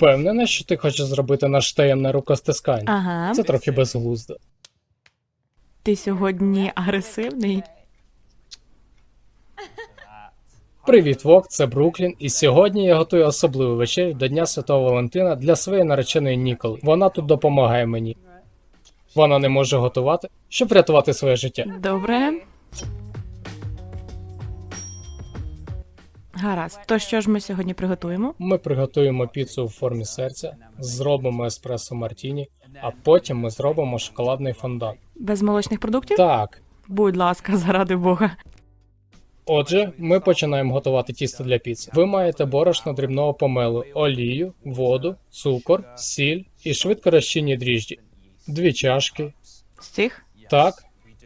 Впевнена, що ти хочеш зробити наш таємне рукостискання. Ага. Це трохи безглуздо. Ти сьогодні агресивний. Привіт, Вок, це Бруклін, і сьогодні я готую особливу вечерю до Дня Святого Валентина для своєї нареченої Ніколи. Вона тут допомагає мені. Вона не може готувати, щоб врятувати своє життя. Добре. Гаразд. То що ж ми сьогодні приготуємо? Ми приготуємо піцу у формі серця, зробимо еспресо мартіні, а потім ми зробимо шоколадний фондан. Без молочних продуктів? Так, Будь ласка, заради Бога. отже, ми починаємо готувати тісто для піци. Ви маєте борошно дрібного помелу, олію, воду, цукор, сіль і швидко розчинні дріжджі. Дві чашки. З цих Так,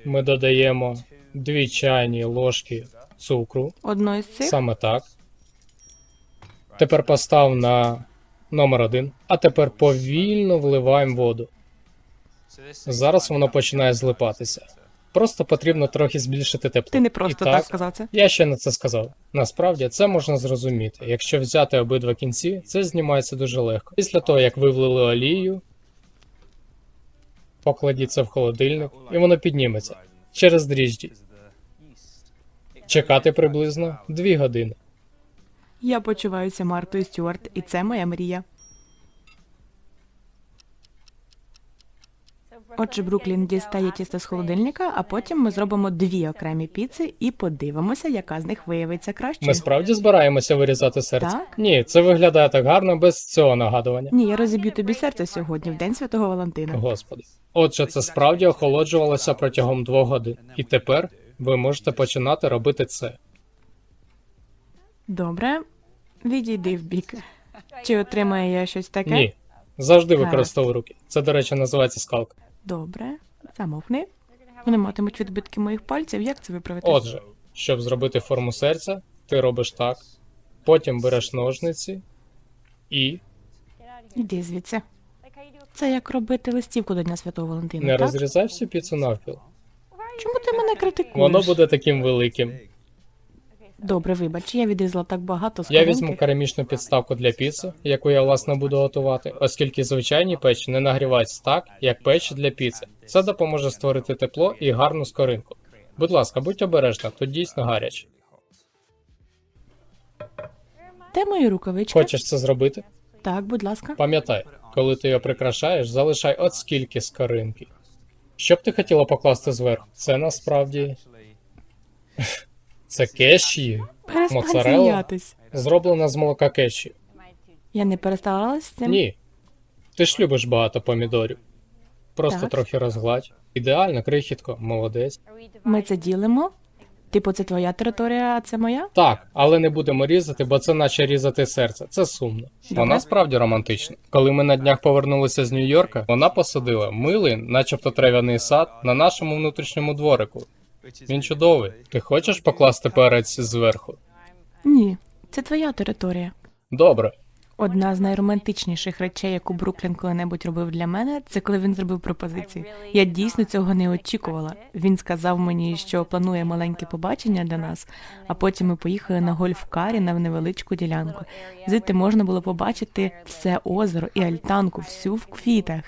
ми додаємо дві чайні ложки цукру. одної з цих. Саме так. Тепер постав на номер один. А тепер повільно вливаємо воду. Зараз воно починає злипатися. Просто потрібно трохи збільшити тепло. Ти не просто І так сказав це. Я ще не це сказав. Насправді це можна зрозуміти. Якщо взяти обидва кінці, це знімається дуже легко. Після того, як ви влили олію, покладіть це в холодильник, і воно підніметься через дріжджі. Чекати приблизно 2 години. Я почуваюся Мартою Стюарт, і це моя мрія. Отже, Бруклін дістає тісто з холодильника, а потім ми зробимо дві окремі піци і подивимося, яка з них виявиться краще. Ми справді збираємося вирізати серце? Так. Ні, це виглядає так гарно без цього нагадування. Ні, я розіб'ю тобі серце сьогодні, в день святого Валентина. Господи. Отже, це справді охолоджувалося протягом двох годин. І тепер ви можете починати робити це. Добре, відійди в бік. Чи отримає я щось таке? Ні. Завжди Гаразд. використовуй руки. Це, до речі, називається скалка. Добре, замовкни. Вони матимуть відбитки моїх пальців. Як це виправити? Отже, щоб зробити форму серця, ти робиш так. Потім береш ножниці і Іди звідси. Це як робити листівку до Дня Святого Валентина. не так? розрізай всю піцу навпіл. Чому ти мене критикуєш? Воно буде таким великим. Добре, вибач, я відрізала так багато Я скоринки. візьму керамічну підставку для піци, яку я власне буду готувати, оскільки звичайні печі не нагріваються так, як печі для піци. Це допоможе створити тепло і гарну скоринку. Будь ласка, будь обережна, тут дійсно гаряче. Де мої рукавички? Хочеш це зробити? Так, будь ласка. Пам'ятай, коли ти його прикрашаєш, залишай от скільки скоринки. Що б ти хотіла покласти зверху? Це насправді. Це кеші, Перестань Моцарелла? сміятись. зроблена з молока кеші. Я не перестаралась з цим? Ні. Ти ж любиш багато помідорів. Просто Так. трохи розгладь. Ідеально, крихітко, молодець. Ми це ділимо. Типу, це твоя територія, а це моя? Так, але не будемо різати, бо це наче різати серце. Це сумно. Вона справді романтична. Коли ми на днях повернулися з Нью-Йорка, вона посадила милий, начебто трав'яний сад, на нашому внутрішньому дворику. Він чудовий. Ти хочеш покласти перець зверху? Ні, це твоя територія. Добре. Одна з найромантичніших речей, яку Бруклін коли-небудь робив для мене, це коли він зробив пропозицію. Я дійсно цього не очікувала. Він сказав мені, що планує маленьке побачення для нас, а потім ми поїхали на гольф-карі на невеличку ділянку. Звідти можна було побачити все озеро і альтанку, всю в квітах.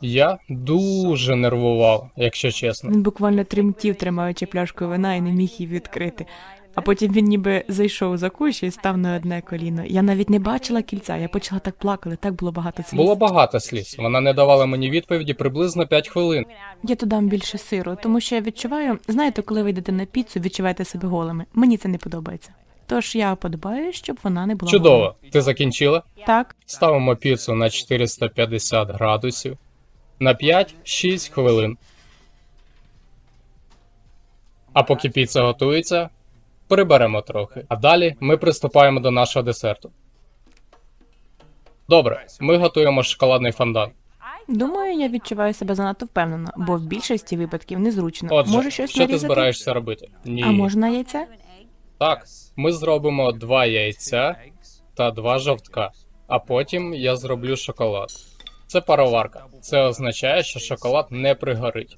Я дуже нервував, якщо чесно. Він буквально тремтів, тримаючи пляшку вина і не міг її відкрити. А потім він ніби зайшов за кущ і став на одне коліно. Я навіть не бачила кільця, я почала так плакати, так було багато сліз. Було багато сліз. Вона не давала мені відповіді приблизно 5 хвилин. Я додам більше сиру, тому що я відчуваю, знаєте, коли ви йдете на піцу, відчуваєте себе голими. Мені це не подобається. Тож я подобаю, щоб вона не була Чудово. Ти закінчила? Так, Ставимо піцу на 450 градусів на 5-6 хвилин. А поки піца готується, приберемо трохи. А далі ми приступаємо до нашого десерту. Добре, ми готуємо шоколадний фондан. думаю, я відчуваю себе занадто впевнено, бо в більшості випадків незручно. Отже, Може щось що ти збираєшся робити? Ні. А можна яйце? Так, ми зробимо два яйця та два жовтка, а потім я зроблю шоколад. Це пароварка. Це означає, що шоколад не пригорить.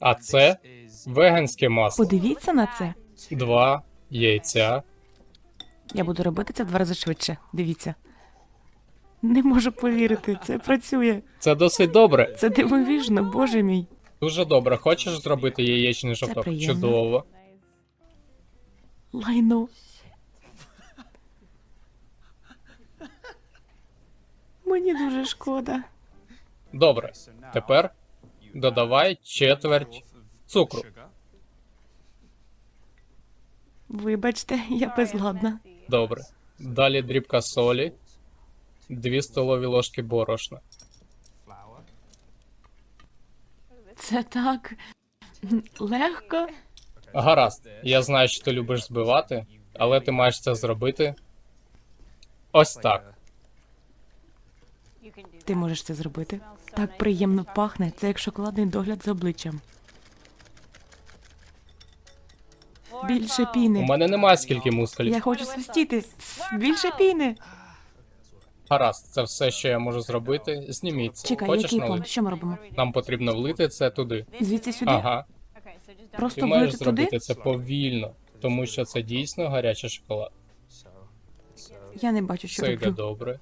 А це веганське масло. Подивіться на це. Два яйця. Я буду робити це в два рази швидше. Дивіться. Не можу повірити, це працює. Це досить добре. Це дивовижно, боже мій. Дуже добре. Хочеш зробити яєчний жовток? приємно. Чудово. Лайно. Мені дуже шкода. Добре. Тепер додавай четверть цукру. Вибачте, я безладна. Добре. Далі дрібка солі, 2 столові ложки борошна. Це так легко. Гаразд, я знаю, що ти любиш збивати, але ти маєш це зробити. Ось так. Ти можеш це зробити. Так приємно пахне, це як шоколадний догляд за обличчям. Більше У піни. мене немає скільки мускулів. Я хочу свистіти. Тс, Більше піни. Гаразд, це все, що я можу зробити. Зніміть це. Чекай, Хочеш який план? налити? Що ми робимо? Нам потрібно влити це туди. Звідси сюди? Ага. Просто Ти маєш влити туди? зробити це повільно, тому що це дійсно гарячий шоколад. Я не бачу, що Це йде роблю. добре.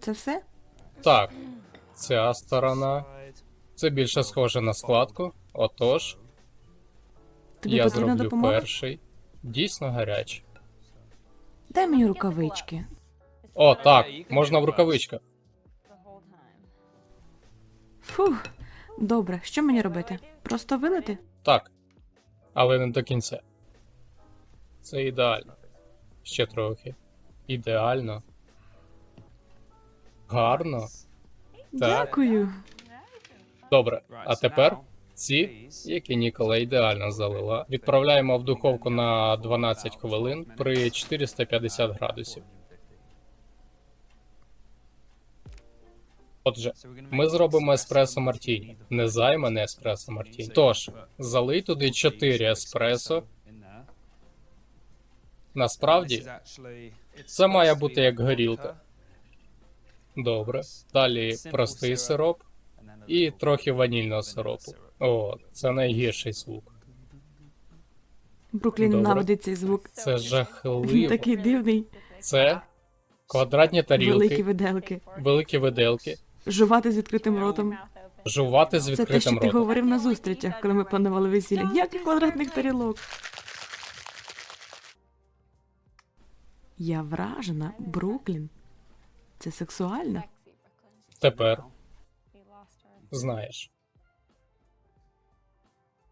Це все? Так, ця сторона. Це більше схоже на складку. Отож, Тобі я потрібна зроблю допомога? перший. Дійсно гарячий. Дай мені рукавички. О, так, можна в рукавичках. Фух. Добре, що мені робити? Просто вилити? Так. Але не до кінця. Це ідеально. Ще трохи. Ідеально. Гарно. Так. Дякую. Добре. А тепер ці, які Нікола ідеально залила, відправляємо в духовку на 12 хвилин при 450 градусів. Отже, ми зробимо еспресо мартіні. Не займане еспресо мартіні. Тож, залий туди 4 еспресо. Насправді, це має бути як горілка. Добре. Далі простий сироп і трохи ванільного сиропу. О, це найгірший звук. Бруклін Добре. ненавидить цей звук. Це Він жахливо. такий дивний. Це квадратні Великі тарілки, виделки. великі виделки, Жувати з відкритим ротом. жувати з Це те, відкритим що ти ротом. говорив на зустрічах, коли ми планували весілля. Ніяких квадратних тарілок. Я вражена, Бруклін. Це сексуально. Тепер знаєш.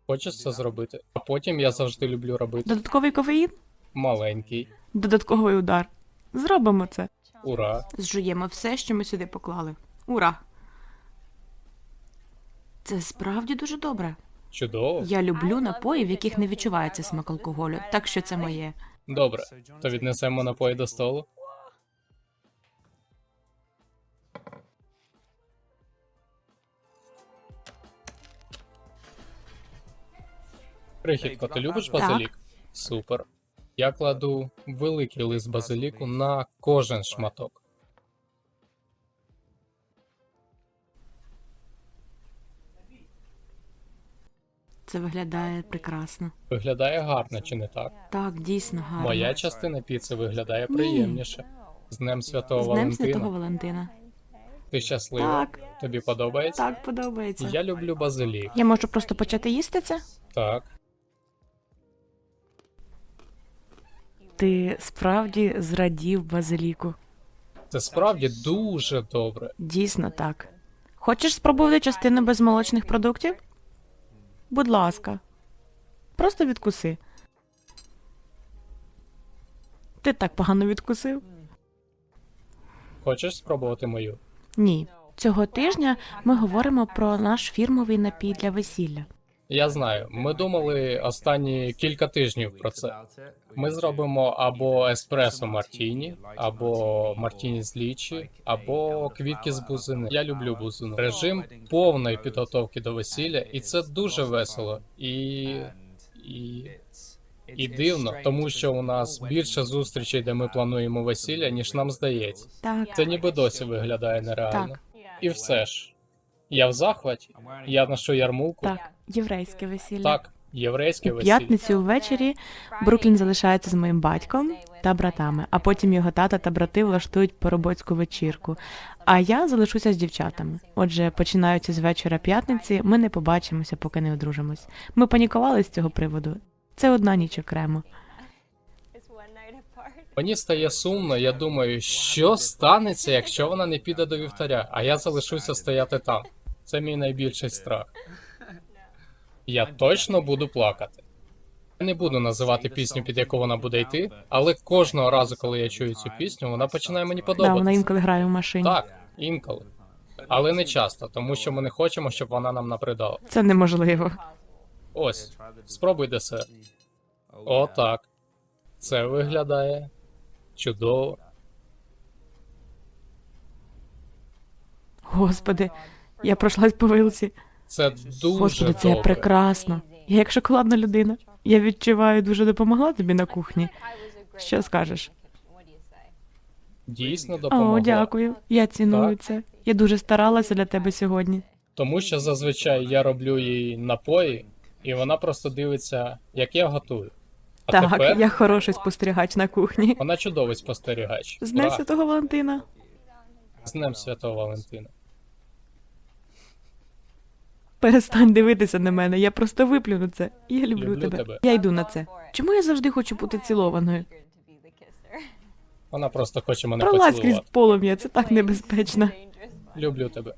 Хочеш це зробити? А потім я завжди люблю робити Додатковий кофеїн? маленький. Додатковий удар. Зробимо це. Ура! Зжуємо все, що ми сюди поклали. Ура! Це справді дуже добре. Чудово. Я люблю напої, в яких не відчувається смак алкоголю, так що це моє. Добре. То віднесемо напої до столу. Крихітко, ти любиш базилік? Супер. Я кладу великий лист базиліку на кожен шматок. Це виглядає прекрасно. Виглядає гарно, чи не так? Так, дійсно гарно. Моя частина піци виглядає Ні. приємніше. З Днем Святого З Днем Валентина. Святого Валентина. Ти щаслива? Так, Тобі подобається? так подобається. Я люблю базилік. Я можу просто почати їсти це? Так. Ти справді зрадів базиліку. Це справді дуже добре. Дійсно так. Хочеш спробувати частину безмолочних продуктів? Будь ласка. Просто відкуси. Ти так погано відкусив? Хочеш спробувати мою? Ні. Цього тижня ми говоримо про наш фірмовий напій для весілля. Я знаю. Ми думали останні кілька тижнів про це. Ми зробимо або еспресо мартіні, або мартіні з лічі, або квітки з бузини. Я люблю бузину. Режим повної підготовки до весілля, і це дуже весело і. і. І дивно, тому що у нас більше зустрічей, де ми плануємо весілля, ніж нам здається. Так, Це ніби досі виглядає нереально. Так. І все ж, я в захваті. Я ношу ярмулку. так, єврейське весілля. Так, єврейське У весілля. п'ятницю ввечері Бруклін залишається з моїм батьком, та братами, а потім його тата та брати влаштують поробоцьку вечірку. А я залишуся з дівчатами. Отже, починаючи з вечора п'ятниці, ми не побачимося, поки не одружимось. Ми панікували з цього приводу. Це одна ніч окремо. Мені стає сумно, я думаю, що станеться, якщо вона не піде до вівтаря, а я залишуся стояти там. Це мій найбільший страх. Я точно буду плакати. Я не буду називати пісню, під яку вона буде йти, але кожного разу, коли я чую цю пісню, вона починає мені Да, вона подобатися. інколи грає в машині. Так, інколи. Але не часто, тому що ми не хочемо, щоб вона нам набридала. Це неможливо. Ось, спробуй десерт. О, так. Це виглядає чудово. Господи, я пройшлась по вилці. Це дуже Господи, це добре. прекрасно. Я як шоколадна людина. Я відчуваю, дуже допомогла тобі на кухні. Що скажеш? Дійсно допомогла. О, дякую. Я ціную Так. це. Я дуже старалася для тебе сьогодні. Тому що зазвичай я роблю їй напої, і вона просто дивиться, як я готую. А так, тепер я хороший спостерігач на кухні. вона чудовий спостерігач. З Днем Ура! Святого Валентина. З Днем Святого Валентина. Перестань дивитися на мене, я просто виплюну це. Я люблю, Люблю тебе. тебе. Я йду на це. Чому я завжди хочу бути цілованою? Вона просто хоче мене Пролазь крізь поцілувати. полум'я, це так небезпечно. Люблю тебе.